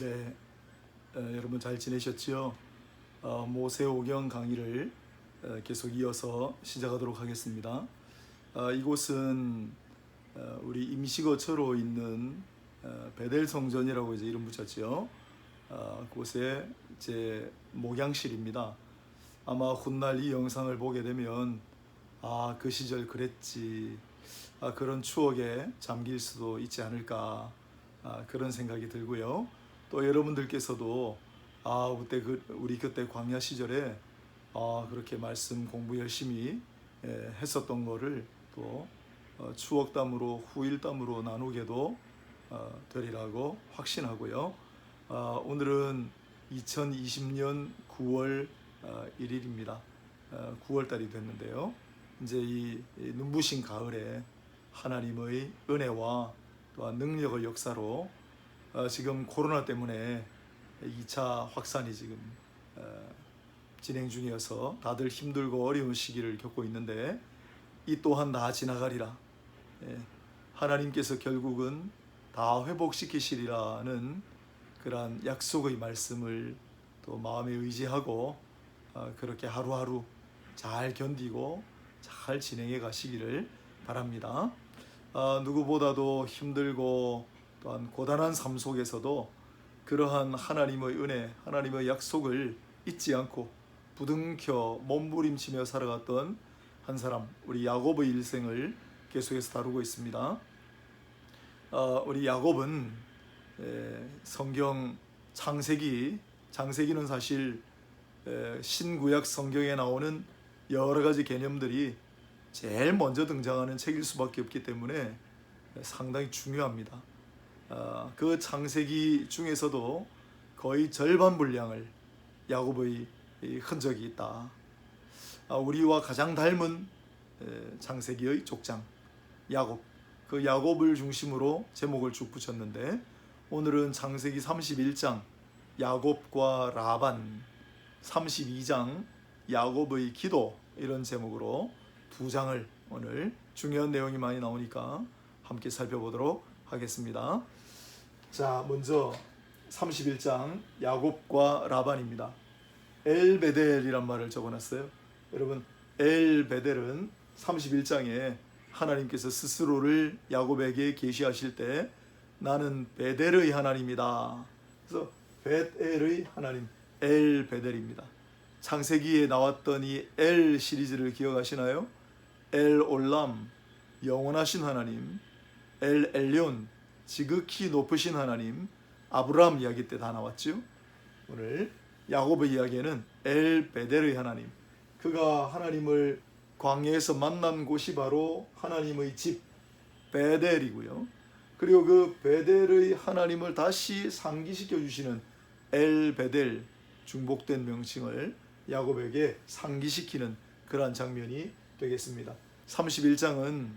네, 어, 여러분 잘 지내셨지요? 어, 모세오경 강의를 어, 계속 이어서 시작하도록 하겠습니다. 어, 이곳은 어, 우리 임시거처로 있는 어, 베델 성전이라고 이제 이름 붙였죠. 어, 그곳에 제 목양실입니다. 아마 훗날 이 영상을 보게 되면 아 그 시절 그랬지 아, 그런 추억에 잠길 수도 있지 않을까 아, 그런 생각이 들고요. 또 여러분들께서도 아 그때 그 우리 그때 광야 시절에 아 그렇게 말씀 공부 열심히 예, 했었던 거를 또 어, 추억담으로 후일담으로 나누게도 어, 되리라고 확신하고요. 아, 오늘은 2020년 9월 어, 1일입니다. 어, 9월 달이 됐는데요. 이제 이, 이 눈부신 가을에 하나님의 은혜와 또한 능력의 역사로 어, 지금 코로나 때문에 2차 확산이 지금 어, 진행 중이어서 다들 힘들고 어려운 시기를 겪고 있는데 이 또한 다 지나가리라. 예, 하나님께서 결국은 다 회복시키시리라는 그러한 약속의 말씀을 또 마음에 의지하고 어, 그렇게 하루하루 잘 견디고 잘 진행해 가시기를 바랍니다. 아, 누구보다도 힘들고 또한 고단한 삶 속에서도 그러한 하나님의 은혜, 하나님의 약속을 잊지 않고 부둥켜 몸부림치며 살아갔던 한 사람, 우리 야곱의 일생을 계속해서 다루고 있습니다. 어, 우리 야곱은 에, 성경 창세기, 창세기는 사실 에, 신구약 성경에 나오는 여러 가지 개념들이 제일 먼저 등장하는 책일 수밖에 없기 때문에 상당히 중요합니다. 어, 그 창세기 중에서도 거의 절반 분량을 야곱의 이 흔적이 있다. 아, 우리와 가장 닮은 에, 창세기의 족장 야곱. 그 야곱을 중심으로 제목을 쭉 붙였는데 오늘은 창세기 31장 야곱과 라반 32장 야곱의 기도 이런 제목으로 두 장을 오늘 중요한 내용이 많이 나오니까 함께 살펴보도록 하겠습니다. 자, 먼저 31장 야곱과 라반입니다. 엘베델이란 말을 적어놨어요. 여러분, 엘베델은 31장에 하나님께서 스스로를 야곱에게 계시하실 때 나는 베델의 하나님이다. 그래서 베델의 하나님, 엘베델입니다. 창세기에 나왔던 이 엘 시리즈를 기억하시나요? 엘 올람, 영원하신 하나님, 엘 엘리온, 지극히 높으신 하나님, 아브라함 이야기 때 다 나왔죠. 오늘 야곱의 이야기에는 엘 베델의 하나님, 그가 하나님을 광야에서 만난 곳이 바로 하나님의 집 베델이고요. 그리고 그 베델의 하나님을 다시 상기시켜 주시는 엘 베델 중복된 명칭을 야곱에게 상기시키는 그러한 장면이 되겠습니다. 31장은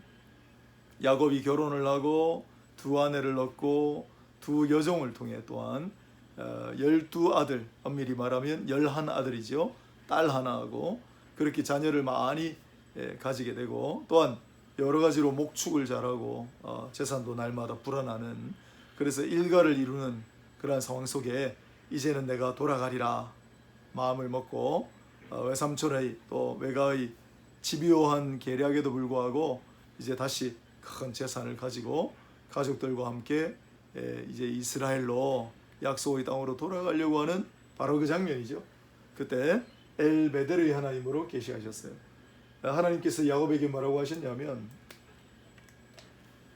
야곱이 결혼을 하고 두 아내를 얻고 두 여종을 통해 또한 어, 열두 아들, 엄밀히 말하면 열한 아들이죠. 딸 하나하고 그렇게 자녀를 많이 예, 가지게 되고 또한 여러 가지로 목축을 잘하고 어, 재산도 날마다 불어나는 그래서 일가를 이루는 그러한 상황 속에 이제는 내가 돌아가리라 마음을 먹고 어, 외삼촌의 또 외가의 집요한 계략에도 불구하고 이제 다시 큰 재산을 가지고 가족들과 함께 에, 이제 이스라엘로 약속의 땅으로 돌아가려고 하는 바로 그 장면이죠. 그때 엘 베델의 하나님으로 계시하셨어요. 하나님께서 야곱에게 뭐라고 하셨냐면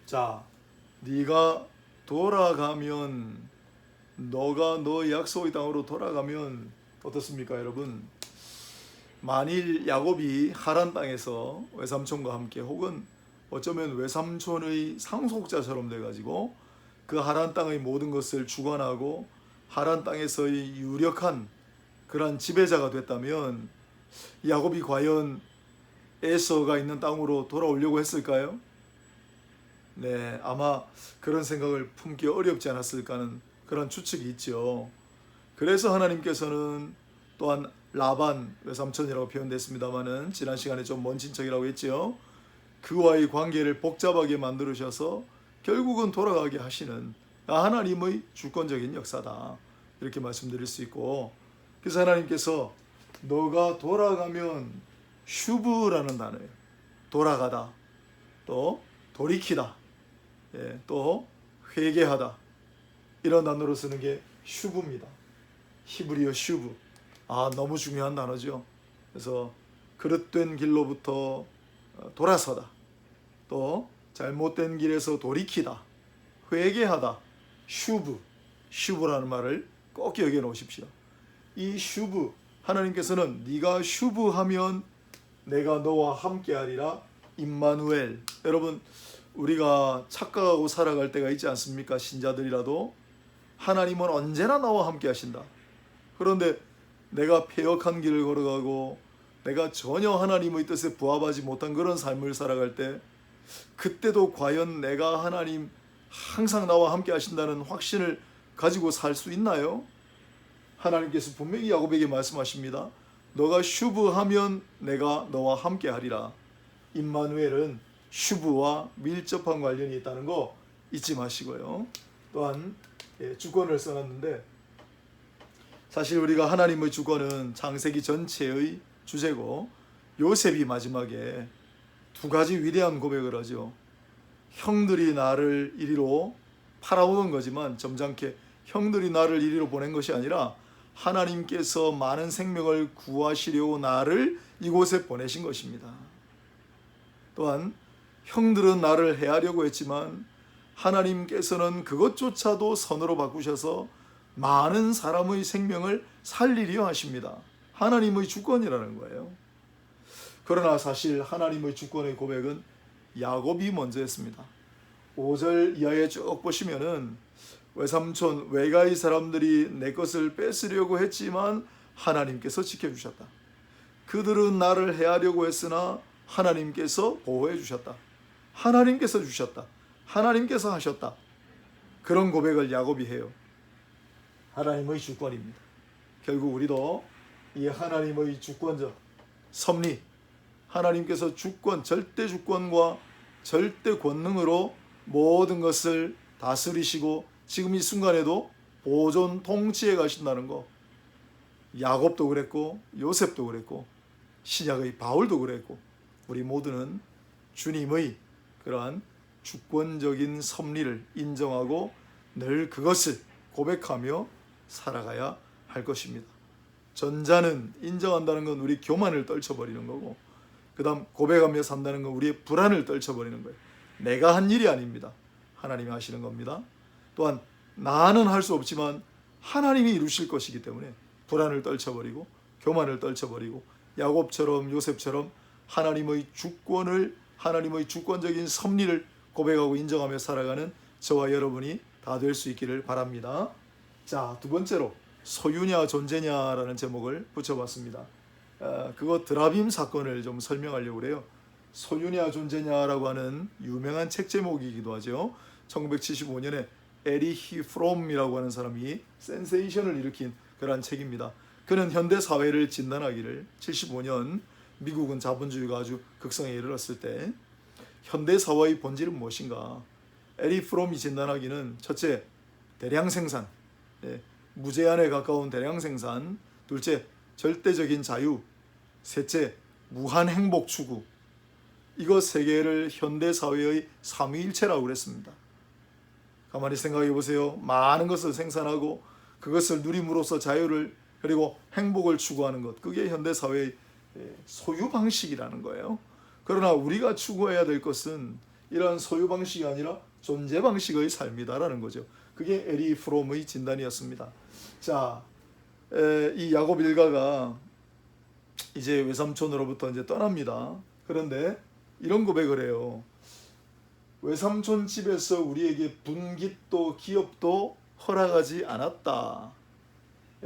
자 네가 돌아가면 너가 너 약속의 땅으로 돌아가면 어떻습니까 여러분 만일 야곱이 하란 땅에서 외삼촌과 함께 혹은 어쩌면 외삼촌의 상속자처럼 돼가지고 그 하란 땅의 모든 것을 주관하고 하란 땅에서의 유력한 그러한 지배자가 됐다면 야곱이 과연 에서가 있는 땅으로 돌아오려고 했을까요? 네, 아마 그런 생각을 품기 어렵지 않았을까 하는 그런 추측이 있죠. 그래서 하나님께서는 또한 라반 외삼촌이라고 표현됐습니다만은 지난 시간에 좀 먼 친척이라고 했죠. 그와의 관계를 복잡하게 만들으셔서 결국은 돌아가게 하시는 하나님의 주권적인 역사다. 이렇게 말씀드릴 수 있고 그래서 하나님께서 너가 돌아가면 슈브라는 단어예요. 돌아가다. 또 돌이키다. 예, 또 회개하다. 이런 단어로 쓰는 게 슈브입니다. 히브리어 슈브. 아, 너무 중요한 단어죠. 그래서 그릇된 길로부터 어, 돌아서다. 또 잘못된 길에서 돌이키다. 회개하다. 슈브. 슈브라는 말을 꼭 기억해 놓으십시오. 이 슈브 하나님께서는 네가 슈브하면 내가 너와 함께하리라 임마누엘. 여러분 우리가 착각하고 살아갈 때가 있지 않습니까? 신자들이라도 하나님은 언제나 나와 함께 하신다. 그런데 내가 폐역한 길을 걸어가고 내가 전혀 하나님의 뜻에 부합하지 못한 그런 삶을 살아갈 때 그때도 과연 내가 하나님 항상 나와 함께 하신다는 확신을 가지고 살 수 있나요? 하나님께서 분명히 야곱에게 말씀하십니다. 너가 슈브하면 내가 너와 함께 하리라. 임마누엘은 슈브와 밀접한 관련이 있다는 거 잊지 마시고요. 또한 예, 주권을 써놨는데 사실 우리가 하나님의 주권은 창세기 전체의 주제고 요셉이 마지막에 두 가지 위대한 고백을 하죠. 형들이 나를 이리로 팔아오는 거지만 점잖게 형들이 나를 이리로 보낸 것이 아니라 하나님께서 많은 생명을 구하시려고 나를 이곳에 보내신 것입니다. 또한 형들은 나를 해하려고 했지만 하나님께서는 그것조차도 선으로 바꾸셔서 많은 사람의 생명을 살리려 하십니다. 하나님의 주권이라는 거예요. 그러나 사실 하나님의 주권의 고백은 야곱이 먼저 했습니다. 5절 이하에 쭉 보시면은 외삼촌 외가의 사람들이 내 것을 뺏으려고 했지만 하나님께서 지켜주셨다. 그들은 나를 해하려고 했으나 하나님께서 보호해 주셨다. 하나님께서 주셨다. 하나님께서 하셨다. 그런 고백을 야곱이 해요. 하나님의 주권입니다. 결국 우리도 이 하나님의 주권적 섭리, 하나님께서 주권, 절대 주권과 절대 권능으로 모든 것을 다스리시고 지금 이 순간에도 보존 통치해 가신다는 거. 야곱도 그랬고 요셉도 그랬고 신약의 바울도 그랬고 우리 모두는 주님의 그러한 주권적인 섭리를 인정하고 늘 그것을 고백하며 살아가야 할 것입니다. 전자는 인정한다는 건 우리 교만을 떨쳐버리는 거고 그다음 고백하며 산다는 건 우리의 불안을 떨쳐버리는 거예요. 내가 한 일이 아닙니다. 하나님이 하시는 겁니다. 또한 나는 할 수 없지만 하나님이 이루실 것이기 때문에 불안을 떨쳐버리고 교만을 떨쳐버리고 야곱처럼 요셉처럼 하나님의 주권을 하나님의 주권적인 섭리를 고백하고 인정하며 살아가는 저와 여러분이 다 될 수 있기를 바랍니다. 자, 두 번째로 소유냐 존재냐라는 제목을 붙여봤습니다. 어, 그거 드라빔 사건을 좀 설명하려고 그래요. 소유냐 존재냐라고 하는 유명한 책 제목이기도 하죠. 1975년에 에리히 프롬이라고 하는 사람이 센세이션을 일으킨 그러한 책입니다. 그는 현대 사회를 진단하기를 75년 미국은 자본주의가 아주 극성에 이르렀을 때 현대 사회의 본질은 무엇인가? 에리 프롬이 진단하기는 첫째 대량 생산, 네, 무제한에 가까운 대량 생산, 둘째 절대적인 자유, 셋째 무한 행복 추구. 이거 세 개를 현대 사회의 삼위일체라고 그랬습니다. 가만히 생각해 보세요. 많은 것을 생산하고 그것을 누림으로써 자유를 그리고 행복을 추구하는 것. 그게 현대 사회의 소유 방식이라는 거예요. 그러나 우리가 추구해야 될 것은 이러한 소유 방식이 아니라 존재 방식의 삶이다라는 거죠. 그게 에리 프롬의 진단이었습니다. 자, 에, 이 야곱 일가가 이제 외삼촌으로부터 이제 떠납니다. 그런데 이런 고백을 해요. 외삼촌 집에서 우리에게 분깃도 기업도 허락하지 않았다.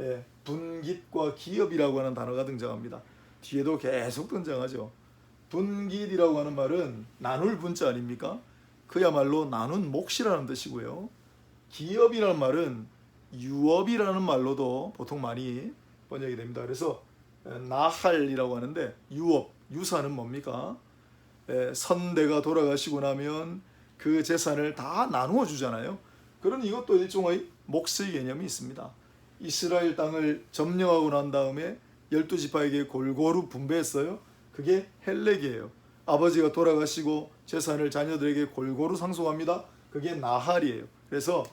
예, 분깃과 기업이라고 하는 단어가 등장합니다. 뒤에도 계속 등장하죠. 분깃이라고 하는 말은 나눌 분자 아닙니까? 그야말로 나눈 몫이라는 뜻이고요. 기업이라는 말은 유업이라는 말로도 보통 많이 번역이 됩니다. 그래서 나할이라고 하는데 유업, 유사는 뭡니까? 에, 선대가 돌아가시고 나면 그 재산을 다 나누어 주잖아요. 그런 이것도 일종의 몫의 개념이 있습니다. 이스라엘 땅을 점령하고 난 다음에 열두 지파에게 골고루 분배했어요. 그게 헬렉이에요. 아버지가 돌아가시고 재산을 자녀들에게 골고루 상속합니다. 그게 나할이에요. 그래서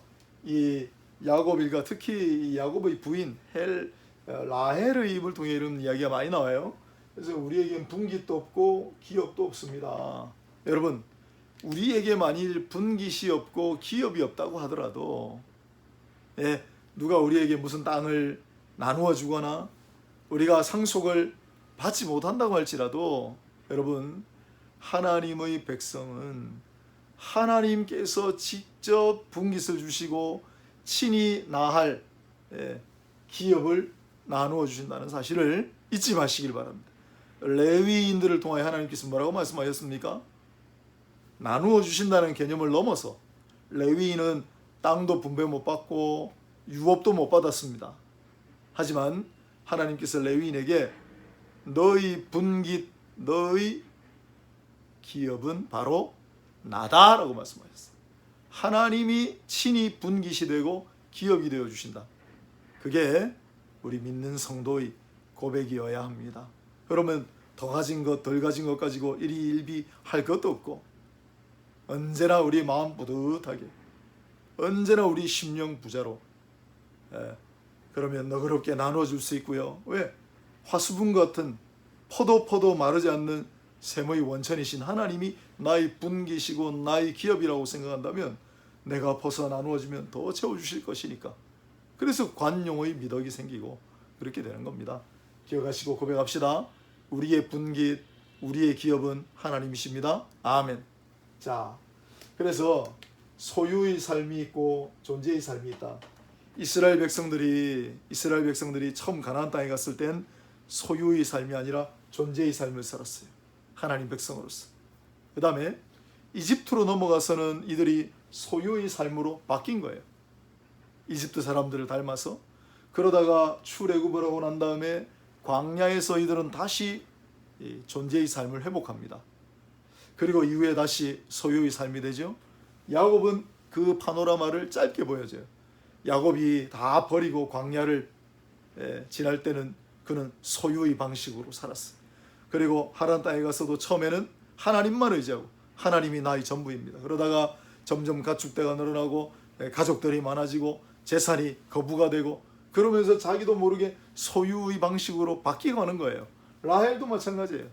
이 야곱 일가 특히 이 야곱의 부인 헬 어, 라헬의 입을 통해 이런 이야기가 많이 나와요. 그래서 우리에겐 분깃도 없고 기업도 없습니다. 여러분 우리에게 만일 분깃이 없고 기업이 없다고 하더라도 예, 누가 우리에게 무슨 땅을 나누어 주거나 우리가 상속을 받지 못한다고 할지라도 여러분 하나님의 백성은 하나님께서 직접 분깃을 주시고 친히 나할 예, 기업을 나누어 주신다는 사실을 잊지 마시길 바랍니다. 레위인들을 통하여 하나님께서 뭐라고 말씀하셨습니까? 나누어 주신다는 개념을 넘어서 레위인은 땅도 분배 못 받고 유업도 못 받았습니다. 하지만 하나님께서 레위인에게 너희 분깃, 너희 기업은 바로 나다라고 말씀하셨어요. 하나님이 친히 분깃이 되고 기업이 되어 주신다. 그게 우리 믿는 성도의 고백이어야 합니다. 그러면 더 가진 것, 덜 가진 것 가지고 일희일비 할 것도 없고 언제나 우리 마음 뿌듯하게 언제나 우리 심령 부자로 예, 그러면 너그럽게 나눠줄 수 있고요. 왜? 화수분 같은 포도 포도 마르지 않는 샘의 원천이신 하나님이 나의 분기시고 나의 기업이라고 생각한다면 내가 벗어 나누어지면 더 채워주실 것이니까 그래서 관용의 미덕이 생기고 그렇게 되는 겁니다. 기억하시고 고백합시다. 우리의 분깃, 우리의 기업은 하나님이십니다. 아멘. 자, 그래서 소유의 삶이 있고 존재의 삶이 있다. 이스라엘 백성들이 이스라엘 백성들이 처음 가나안 땅에 갔을 땐 소유의 삶이 아니라 존재의 삶을 살았어요. 하나님 백성으로서. 그 다음에 이집트로 넘어가서는 이들이 소유의 삶으로 바뀐 거예요. 이집트 사람들을 닮아서 그러다가 출애굽을 하고 난 다음에 광야에서 이들은 다시 이 존재의 삶을 회복합니다. 그리고 이후에 다시 소유의 삶이 되죠. 야곱은 그 파노라마를 짧게 보여줘요. 야곱이 다 버리고 광야를 예, 지날 때는 그는 소유의 방식으로 살았어요. 그리고 하란 땅에 가서도 처음에는 하나님만 의지하고 하나님이 나의 전부입니다. 그러다가 점점 가축대가 늘어나고 예, 가족들이 많아지고 재산이 거부가 되고 그러면서 자기도 모르게 소유의 방식으로 바뀌어가는 거예요. 라헬도 마찬가지예요.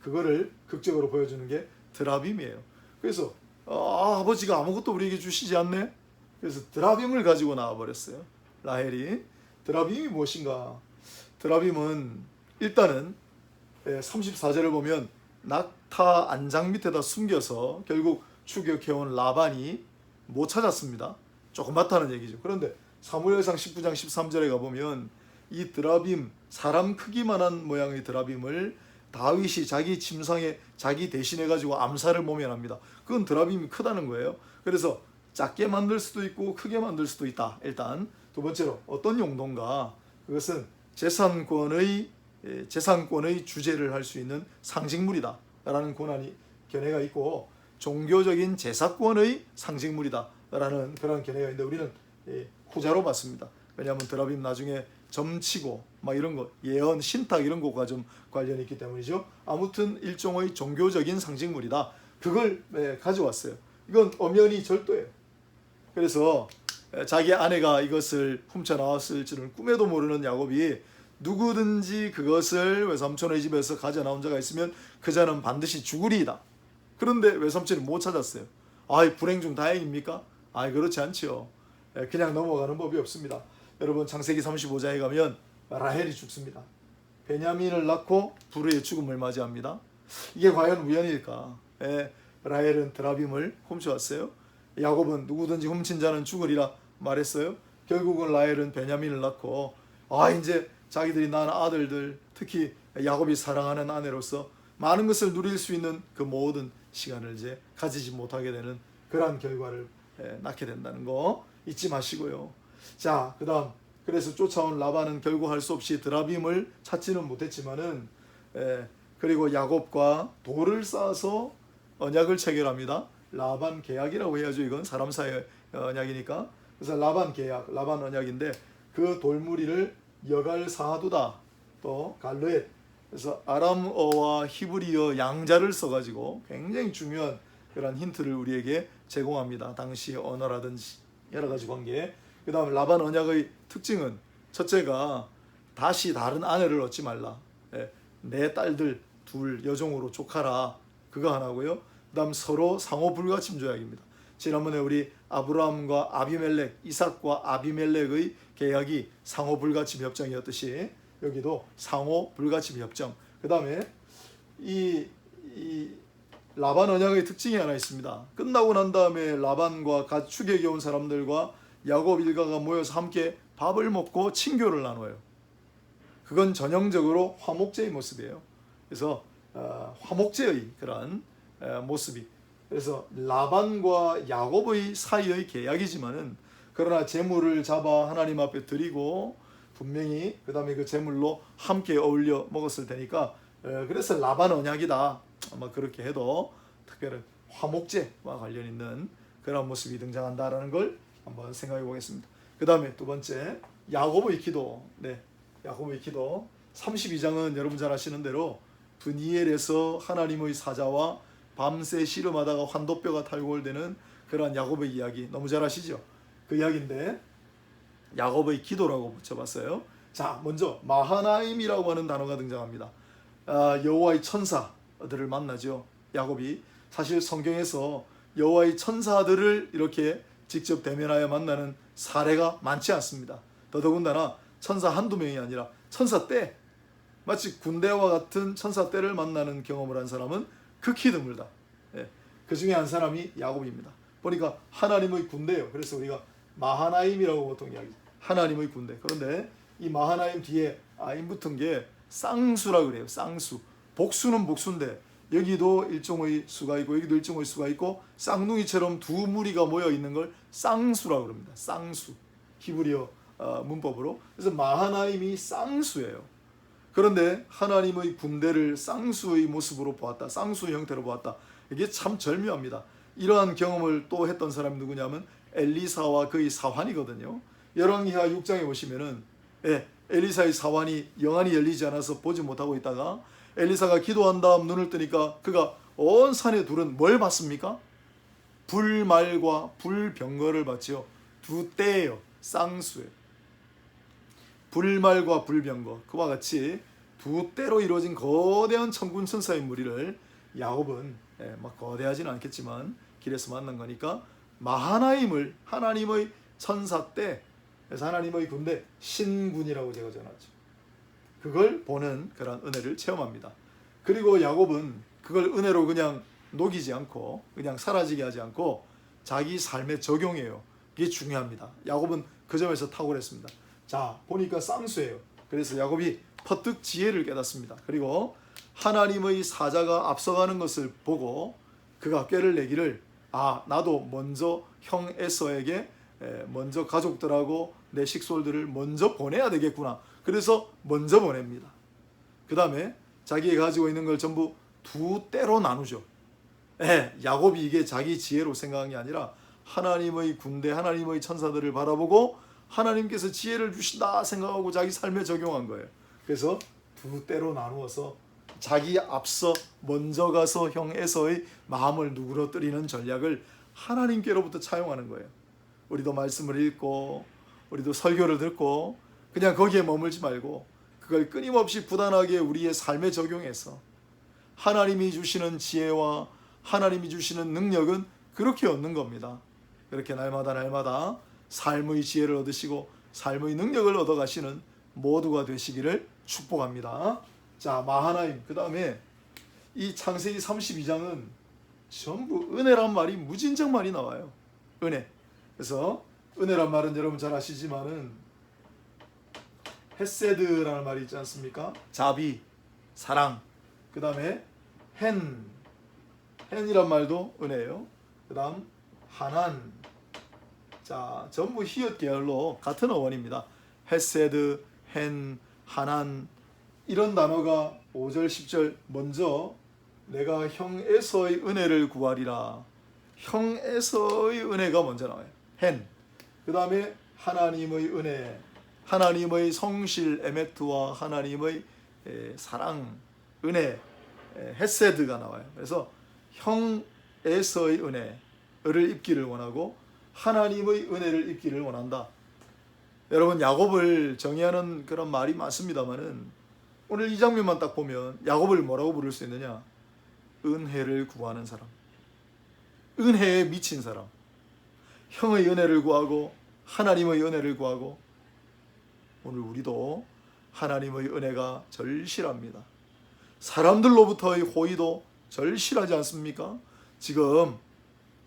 그거를 극적으로 보여주는 게 드라빔이에요. 그래서 아, 아버지가 아무것도 우리에게 주시지 않네. 그래서 드라빔을 가지고 나와 버렸어요. 라헬이 드라빔이 무엇인가? 드라빔은 일단은 34절을 보면 낙타 안장 밑에다 숨겨서 결국 추격해온 라반이 못 찾았습니다. 조금 맞다는 얘기죠. 그런데 사무엘상 19장 13절에 가보면 이 드라빔 사람 크기만한 모양의 드라빔을 다윗이 자기 침상에 자기 대신해 가지고 암살을 모면합니다. 그건 드라빔이 크다는 거예요. 그래서 작게 만들 수도 있고 크게 만들 수도 있다. 일단 두 번째로 어떤 용도인가? 그것은 재산권의 예, 재산권의 주제를 할 수 있는 상징물이다라는 권한이 견해가 있고 종교적인 제사권의 상징물이다라는 그런 견해가 있는데 우리는 예, 후자로 봤습니다. 왜냐하면 드라빔 나중에 점치고 막 이런 거 예언 신탁 이런 것과 좀 관련이 있기 때문이죠. 아무튼 일종의 종교적인 상징물이다. 그걸 예, 가져왔어요. 이건 엄연히 절도예요. 그래서 예, 자기 아내가 이것을 훔쳐 나왔을 줄은 꿈에도 모르는 야곱이 누구든지 그것을 외삼촌의 집에서 가져 나온 자가 있으면 그 자는 반드시 죽으리이다. 그런데 외삼촌이 못 찾았어요. 아이 불행 중 다행입니까? 아이 그렇지 않지요. 예, 그냥 넘어가는 법이 없습니다. 여러분 창세기 35장에 가면 라헬이 죽습니다. 베냐민을 낳고 불의의 죽음을 맞이합니다. 이게 과연 우연일까? 예, 라헬은 드라빔을 훔쳐왔어요. 야곱은 누구든지 훔친 자는 죽으리라 말했어요. 결국은 라헬은 베냐민을 낳고 아 이제 자기들이 낳은 아들들 특히 야곱이 사랑하는 아내로서 많은 것을 누릴 수 있는 그 모든 시간을 이제 가지지 못하게 되는 그러한 결과를 예, 낳게 된다는 거 잊지 마시고요. 자, 그다음 그래서 쫓아온 라반은 결국 할 수 없이 드라빔을 찾지는 못했지만은 에, 그리고 야곱과 돌을 쌓아서 언약을 체결합니다. 라반 계약이라고 해야죠. 이건 사람 사이의 언약이니까 그래서 라반 계약, 라반 언약인데 그 돌무리를 여갈 사두다 또 갈르엣 그래서 아람어와 히브리어 양자를 써가지고 굉장히 중요한 그런 힌트를 우리에게 제공합니다. 당시 언어라든지 여러 가지 관계. 그 다음 라반 언약의 특징은 첫째가 다시 다른 아내를 얻지 말라. 예, 내 딸들 둘 여종으로 족하라. 그거 하나고요. 그 다음 서로 상호 불가침 조약입니다. 지난번에 우리 아브라함과 아비멜렉, 이삭과 아비멜렉의 계약이 상호 불가침 협정이었듯이 여기도 상호 불가침 협정. 그 다음에 이, 이 라반 언약의 특징이 하나 있습니다. 끝나고 난 다음에 라반과 가축에 겨운 사람들과 야곱 일가가 모여서 함께 밥을 먹고 친교를 나눠요. 그건 전형적으로 화목제의 모습이에요. 그래서 어, 화목제의 그런 어, 모습이 그래서 라반과 야곱의 사이의 계약이지만은 그러나 재물을 잡아 하나님 앞에 드리고 분명히 그 다음에 그 재물로 함께 어울려 먹었을 테니까 어, 그래서 라반 언약이다 아마 그렇게 해도 특별한 화목제와 관련 있는 그런 모습이 등장한다라는 걸 한번 생각해 보겠습니다. 그 다음에 두 번째 야곱의 기도 네 야곱의 기도 32장은 여러분 잘 아시는 대로 브니엘에서 하나님의 사자와 밤새 씨름하다가 환도뼈가 탈골되는 그러한 야곱의 이야기 너무 잘 아시죠? 그 이야기인데 야곱의 기도라고 붙여봤어요. 자, 먼저 마하나임이라고 하는 단어가 등장합니다. 아, 여호와의 천사들을 만나죠. 야곱이 사실 성경에서 여호와의 천사들을 이렇게 직접 대면하여 만나는 사례가 많지 않습니다. 더더군다나 천사 한두 명이 아니라 천사 때 마치 군대와 같은 천사 때를 만나는 경험을 한 사람은 극히 드물다. 예, 그 중에 한 사람이 야곱입니다. 보니까 하나님의 군대예요. 그래서 우리가 마하나임이라고 보통 이야기. 하나님의 군대. 그런데 이 마하나임 뒤에 아임 붙은 게 쌍수라 그래요. 쌍수. 복수는 복수인데 여기도 일종의 수가 있고 여기도 일종의 수가 있고 쌍둥이처럼 두 무리가 모여 있는 걸 쌍수라 그럽니다. 쌍수. 히브리어 어, 문법으로. 그래서 마하나임이 쌍수예요. 그런데 하나님의 군대를 쌍수의 모습으로 보았다. 쌍수 형태로 보았다. 이게 참 절묘합니다. 이러한 경험을 또 했던 사람이 누구냐면 엘리사와 그의 사환이거든요. 열왕기하 6장에 보시면은 예, 엘리사의 사환이 영안이 열리지 않아서 보지 못하고 있다가 엘리사가 기도한 다음 눈을 뜨니까 그가 온 산의 둘은 뭘 봤습니까? 불말과 불병거를 봤지요. 두 때예요. 쌍수예요. 불말과 불병거 그와 같이 두 때로 이루어진 거대한 천군 천사의 무리를 야곱은 예, 막 거대하지는 않겠지만 길에서 만난 거니까 마하나임을 하나님의 천사 때 그래서 하나님의 군대 신군이라고 제가 전하죠. 그걸 보는 그런 은혜를 체험합니다. 그리고 야곱은 그걸 은혜로 그냥 녹이지 않고 그냥 사라지게 하지 않고 자기 삶에 적용해요. 이게 중요합니다. 야곱은 그 점에서 탁월했습니다. 자, 보니까 쌍수예요. 그래서 야곱이 퍼뜩 지혜를 깨닫습니다. 그리고 하나님의 사자가 앞서가는 것을 보고 그가 꾀를 내기를 아, 나도 먼저 형 에서에게 먼저 가족들하고 내 식솔들을 먼저 보내야 되겠구나. 그래서 먼저 보냅니다. 그 다음에 자기가 가지고 있는 걸 전부 두 때로 나누죠. 예, 야곱이 이게 자기 지혜로 생각한 게 아니라 하나님의 군대, 하나님의 천사들을 바라보고 하나님께서 지혜를 주신다 생각하고 자기 삶에 적용한 거예요. 그래서 두 때로 나누어서 자기 앞서 먼저 가서 형 에서의 마음을 누그러뜨리는 전략을 하나님께로부터 차용하는 거예요. 우리도 말씀을 읽고 우리도 설교를 듣고 그냥 거기에 머물지 말고 그걸 끊임없이 부단하게 우리의 삶에 적용해서 하나님이 주시는 지혜와 하나님이 주시는 능력은 그렇게 얻는 겁니다. 그렇게 날마다 날마다 삶의 지혜를 얻으시고 삶의 능력을 얻어가시는 모두가 되시기를 축복합니다. 자, 마하나임. 그 다음에 이 창세기 32장은 전부 은혜란 말이 무진장 많이 나와요. 은혜. 그래서 은혜란 말은 여러분 잘 아시지만은 헤세드라는 말이 있지 않습니까? 자비, 사랑. 그 다음에 헨. 헨이란 말도 은혜예요. 그 다음 하난. 자, 전부 히읗 계열로 같은 어원입니다. 헤세드, 헨, 하난 이런 단어가 5절, 10절 먼저 내가 형 에서의 은혜를 구하리라. 형 에서의 은혜가 먼저 나와요. 헨. 그 다음에 하나님의 은혜, 하나님의 성실 에메트와 하나님의 에, 사랑, 은혜, 에, 헤세드가 나와요. 그래서 형 에서의 은혜를 입기를 원하고 하나님의 은혜를 입기를 원한다. 여러분 야곱을 정의하는 그런 말이 많습니다만은 오늘 이 장면만 딱 보면 야곱을 뭐라고 부를 수 있느냐? 은혜를 구하는 사람. 은혜에 미친 사람. 형의 은혜를 구하고 하나님의 은혜를 구하고 오늘 우리도 하나님의 은혜가 절실합니다. 사람들로부터의 호의도 절실하지 않습니까? 지금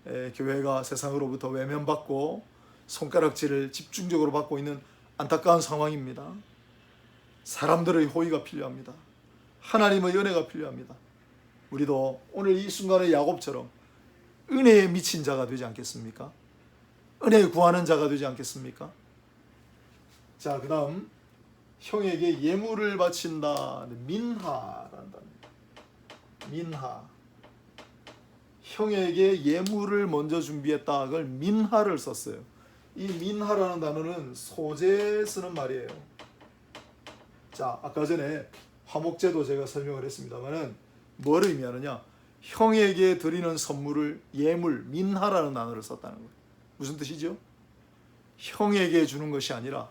에, 교회가 세상으로부터 외면받고 손가락질을 집중적으로 받고 있는 안타까운 상황입니다. 사람들의 호의가 필요합니다. 하나님의 은혜가 필요합니다. 우리도 오늘 이 순간의 야곱처럼 은혜에 미친 자가 되지 않겠습니까? 은혜 구하는 자가 되지 않겠습니까? 자, 그다음 형에게 예물을 바친다. 민하란다. 민하. 형에게 예물을 먼저 준비했다. 그걸 민하를 썼어요. 이 민하라는 단어는 소재 쓰는 말이에요. 자, 아까 전에 화목제도 제가 설명을 했습니다만은 뭘 의미하느냐? 형에게 드리는 선물을 예물, 민하라는 단어를 썼다는 거예요. 무슨 뜻이죠? 형에게 주는 것이 아니라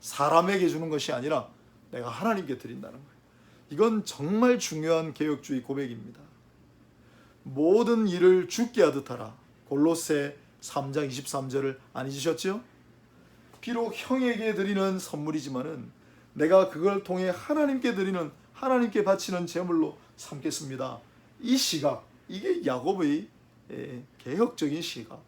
사람에게 주는 것이 아니라 내가 하나님께 드린다는 거예요. 이건 정말 중요한 개혁주의 고백입니다. 모든 일을 죽게 하듯 하라. 골로새 3장 23절을 안 잊으셨죠? 비록 형에게 드리는 선물이지만은 내가 그걸 통해 하나님께 드리는 하나님께 바치는 제물로 삼겠습니다. 이 시각 이게 야곱의 예, 개혁적인 시각,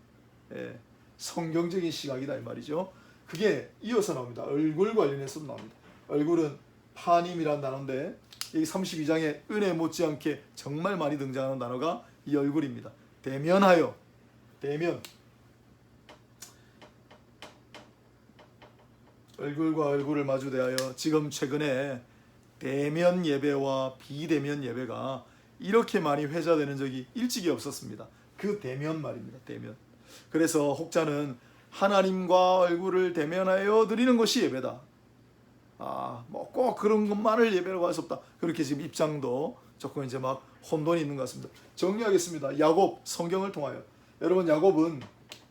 예, 성경적인 시각이다 이 말이죠. 그게 이어서 나옵니다. 얼굴 관련해서 나옵니다. 얼굴은 파님이란 단어인데 여기 32장에 은혜 못지않게 정말 많이 등장하는 단어가 이 얼굴입니다. 대면하여 대면 얼굴과 얼굴을 마주 대하여 지금 최근에 대면 예배와 비대면 예배가 이렇게 많이 회자되는 적이 일찍이 없었습니다. 그 대면 말입니다. 대면. 그래서 혹자는 하나님과 얼굴을 대면하여 드리는 것이 예배다. 아, 뭐 꼭 그런 것만을 예배라고 할 수 없다. 그렇게 지금 입장도 조금 이제 막 혼돈이 있는 것 같습니다. 정리하겠습니다. 야곱 성경을 통하여 여러분 야곱은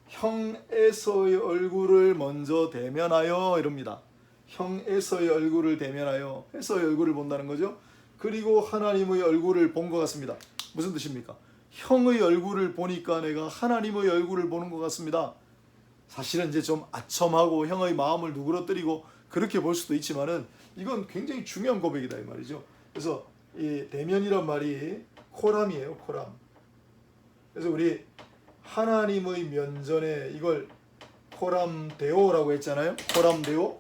형 에서의 얼굴을 먼저 대면하여 이럽니다. 형 에서의 얼굴을 대면하여 에서의 얼굴을 본다는 거죠. 그리고 하나님의 얼굴을 본 것 같습니다. 무슨 뜻입니까? 형의 얼굴을 보니까 내가 하나님의 얼굴을 보는 것 같습니다. 사실은 이제 좀 아첨하고 형의 마음을 누그러뜨리고 그렇게 볼 수도 있지만은 이건 굉장히 중요한 고백이다 이 말이죠. 그래서 이 대면이란 말이 코람이에요, 코람. 그래서 우리 하나님의 면전에 이걸 코람데오라고 했잖아요. 코람데오.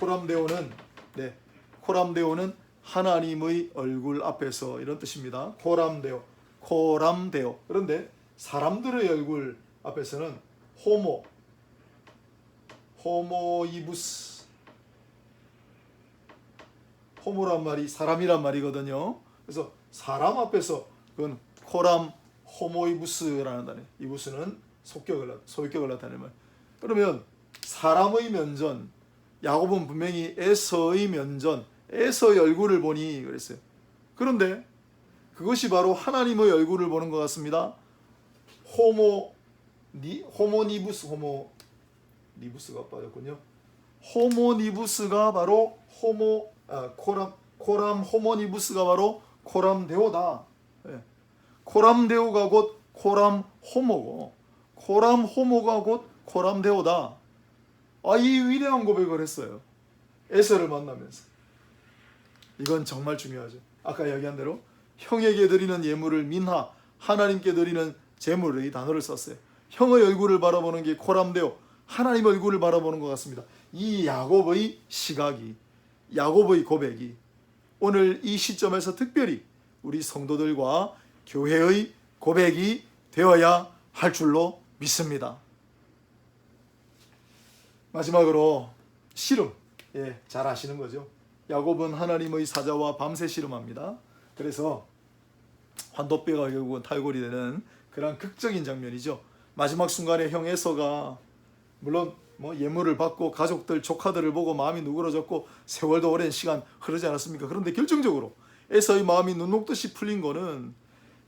코람데오는 네. 코람데오는 하나님의 얼굴 앞에서 이런 뜻입니다. 코람데오. 코람데오. 그런데 사람들의 얼굴 앞에서는 호모 호모이부스 호모란 말이 사람이란 말이거든요. 그래서 사람 앞에서 그건 코람 호모이부스라는 단어. 이부스는 속격을 소격을 나타내는 말. 그러면 사람의 면전 야곱은 분명히 에서의 면전 에서의 얼굴을 보니 그랬어요. 그런데 그것이 바로 하나님의 얼굴을 보는 것 같습니다. 호모 니 호모니부스 호모 니부스가 빠졌군요. 호모니부스가 바로 호모 아, 코람 코람 호모니부스가 바로 코람데오다. 예. 코람데오가 곧 코람 호모고 코람 호모가 곧 코람데오다. 아, 이 위대한 고백을 했어요. 에서를 만나면서. 이건 정말 중요하죠. 아까 이야기한 대로 형에게 드리는 예물을 민하, 하나님께 드리는 제물의 단어를 썼어요. 형의 얼굴을 바라보는 게 코람데오, 하나님 얼굴을 바라보는 것 같습니다. 이 야곱의 시각이, 야곱의 고백이 오늘 이 시점에서 특별히 우리 성도들과 교회의 고백이 되어야 할 줄로 믿습니다. 마지막으로 씨름, 예, 잘 아시는 거죠. 야곱은 하나님의 사자와 밤새 씨름합니다. 그래서 환도뼈가 결국은 탈골이 되는 그런 극적인 장면이죠. 마지막 순간에 형 에서가 물론 뭐 예물을 받고 가족들 조카들을 보고 마음이 누그러졌고 세월도 오랜 시간 흐르지 않았습니까? 그런데 결정적으로 에서의 마음이 눈 녹듯이 풀린 거는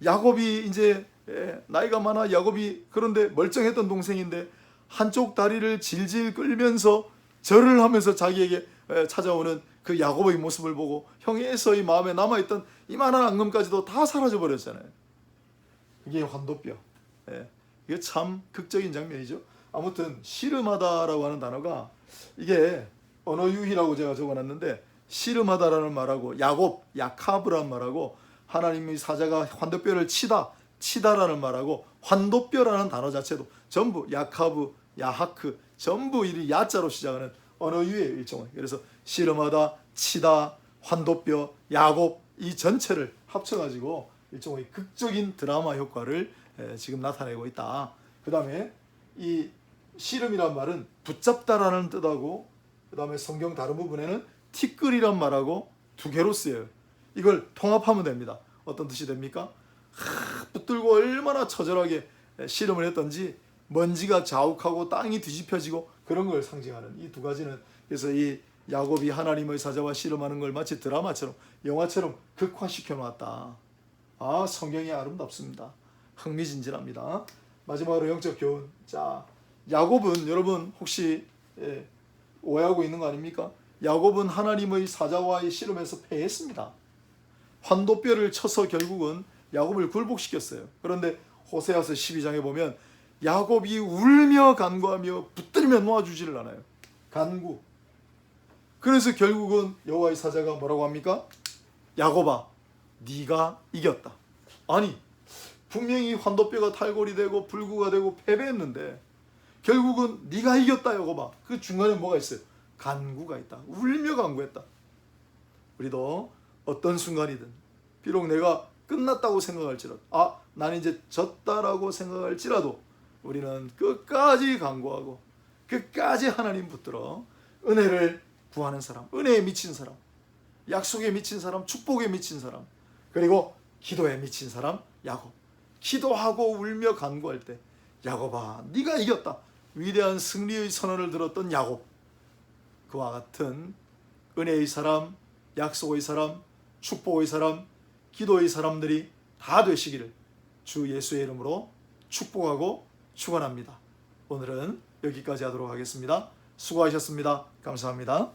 야곱이 이제 예, 나이가 많아 야곱이 그런데 멀쩡했던 동생인데 한쪽 다리를 질질 끌면서 절을 하면서 자기에게 예, 찾아오는 그 야곱의 모습을 보고 형이 에서의 마음에 남아있던 이만한 앙금까지도 다 사라져 버렸잖아요. 이게 환도뼈. 예, 이게 참 극적인 장면이죠. 아무튼 씨름하다라고 하는 단어가 이게 언어 유희라고 제가 적어놨는데 씨름하다라는 말하고 야곱, 야카브라는 말하고 하나님의 사자가 환도뼈를 치다, 치다라는 말하고 환도뼈라는 단어 자체도 전부 야카브, 야하크 전부 이 야자로 시작하는 언어 유희의 일종을 그래서 씨름하다, 치다, 환도뼈, 야곱 이 전체를 합쳐가지고 일종의 극적인 드라마 효과를 에, 지금 나타내고 있다. 그 다음에 이 씨름이란 말은 붙잡다라는 뜻하고 그 다음에 성경 다른 부분에는 티끌이란 말하고 두 개로 쓰여요. 이걸 통합하면 됩니다. 어떤 뜻이 됩니까? 하, 붙들고 얼마나 처절하게 씨름을 했던지 먼지가 자욱하고 땅이 뒤집혀지고 그런 걸 상징하는 이 두 가지는 그래서 이 야곱이 하나님의 사자와 씨름하는 걸 마치 드라마처럼 영화처럼 극화시켜 놨다. 아 성경이 아름답습니다. 흥미진진합니다. 마지막으로 영적 교훈. 자 야곱은 여러분 혹시 예, 오해하고 있는 거 아닙니까? 야곱은 하나님의 사자와의 씨름에서 패했습니다. 환도뼈를 쳐서 결국은 야곱을 굴복시켰어요. 그런데 호세아서 12장에 보면 야곱이 울며 간구하며 붙들며 놓아주지를 않아요. 간구. 그래서 결국은 여호와의 사자가 뭐라고 합니까? 야곱아, 네가 이겼다. 아니, 분명히 환도뼈가 탈골이 되고 불구가 되고 패배했는데 결국은 네가 이겼다 야곱아. 그 중간에 뭐가 있어요? 간구가 있다. 울며 간구했다. 우리도 어떤 순간이든 비록 내가 끝났다고 생각할지라도 아, 난 이제 졌다라고 생각할지라도 우리는 끝까지 간구하고 끝까지 하나님 붙들어 은혜를 구하는 사람, 은혜에 미친 사람, 약속에 미친 사람, 축복에 미친 사람, 그리고 기도에 미친 사람 야곱. 기도하고 울며 간구할 때 야곱아, 네가 이겼다. 위대한 승리의 선언을 들었던 야곱. 그와 같은 은혜의 사람, 약속의 사람, 축복의 사람, 기도의 사람들이 다 되시기를 주 예수의 이름으로 축복하고 축원합니다. 오늘은 여기까지 하도록 하겠습니다. 수고하셨습니다. 감사합니다.